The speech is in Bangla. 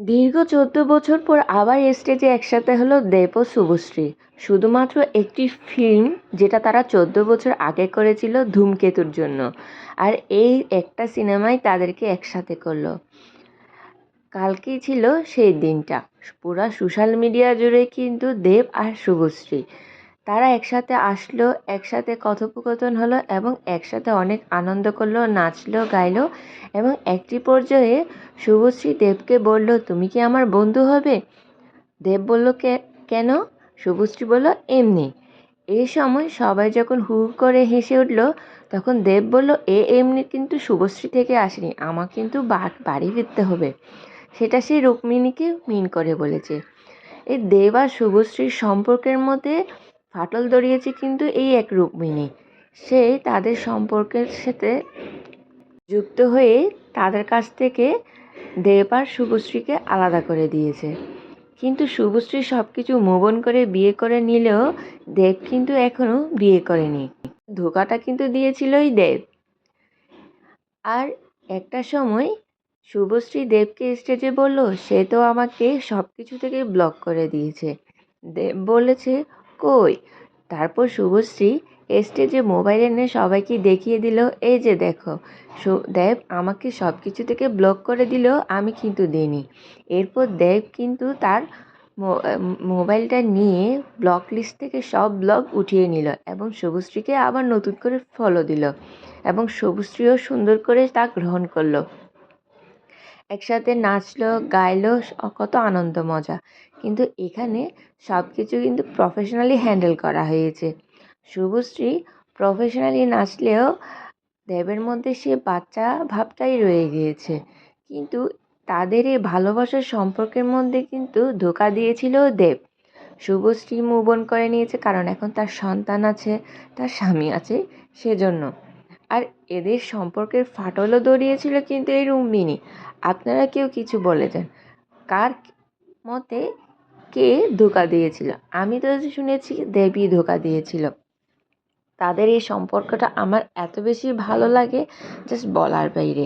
দীর্ঘ চোদ্দ বছর পর আবার স্টেজে একসাথে হলো দেব ও শুভশ্রী। শুধুমাত্র একটি ফিল্ম যেটা তারা চোদ্দ বছর আগে করেছিল ধূমকেতুর জন্য। আর এই একটা সিনেমাই তাদেরকে একসাথে করল। কালকেই ছিল সেই দিনটা। পুরা সোশ্যাল মিডিয়া জুড়ে কিন্তু দেব আর শুভশ্রী। তারা একসাথে আসলো, একসাথে কথোপকথন হলো এবং একসাথে অনেক আনন্দ করল, নাচলো, গাইলো এবং একটি পর্যায়ে শুভশ্রী দেবকে বলল, তুমি কি আমার বন্ধু হবে? দেব বলল কেন? শুভশ্রী বলল, এমনি। এই সময় সবাই যখন হু করে হেসে উঠল, তখন দেব বলল, এ এমনি কিন্তু শুভশ্রী থেকে আসেনি আমার কিন্তু বাড়ি ফিরতে হবে। সেটা সে রুক্মিণীকে মিন করে বলেছে। এই দেব আর শুভশ্রীর সম্পর্কের মধ্যে ফাটল ধরিয়েছে কিন্তু এই এক রুক্মিণী। সে তাদের সম্পর্কের সাথে যুক্ত হয়ে তাদের কাছ থেকে দেব আর শুভশ্রীকে আলাদা করে দিয়েছে। কিন্তু শুভশ্রী সব কিছু মোবন করে বিয়ে করে নিলেও দেব কিন্তু এখনও বিয়ে করেনি। ধোকাটা কিন্তু দিয়েছিলই দেব। আর একটা সময় শুভশ্রী দেবকে স্টেজে বলল, সে তো আমাকে সব কিছু থেকে ব্লক করে দিয়েছে। দেব বলেছে, কই? তারপর শুভশ্রী স্টেজে মোবাইল এনে সবাইকে দেখিয়ে দিল, এই যে দেখো দেব আমাকে সব কিছু থেকে ব্লক করে দিলেও আমি কিন্তু দিইনি। এরপর দেব কিন্তু তার মোবাইলটা নিয়ে ব্লক লিস্ট থেকে সব ব্লগ উঠিয়ে নিল এবং শুভশ্রীকে আবার নতুন করে ফলো দিল এবং শুভশ্রীও সুন্দর করে তা গ্রহণ করল। একসাথে নাচলো, গাইলো কত আনন্দ, মজা। কিন্তু এখানে সব কিছু কিন্তু প্রফেশনালি হ্যান্ডেল করা হয়েছে। শুভশ্রী প্রফেশনালি নাচলেও দেবের মধ্যে সে বাচ্চা ভাবটাই রয়ে গিয়েছে। কিন্তু তাদের এই ভালোবাসার সম্পর্কের মধ্যে কিন্তু ধোকা দিয়েছিল দেব। শুভশ্রী মুভ অন করে নিয়েছে কারণ এখন তার সন্তান আছে, তার স্বামী আছে সেজন্য। আর এদের সম্পর্কের ফাটলও দড়িয়েছিল কিন্তু এই রুম্মিনী আপনারা কেউ কিছু বলে কার মতে কে ধোকা দিয়েছিল? আমি তো শুনেছি দেবী ধোকা দিয়েছিল। তাদের এই সম্পর্কটা আমার এত বেশি ভালো লাগে জাস্ট বলার বাইরে।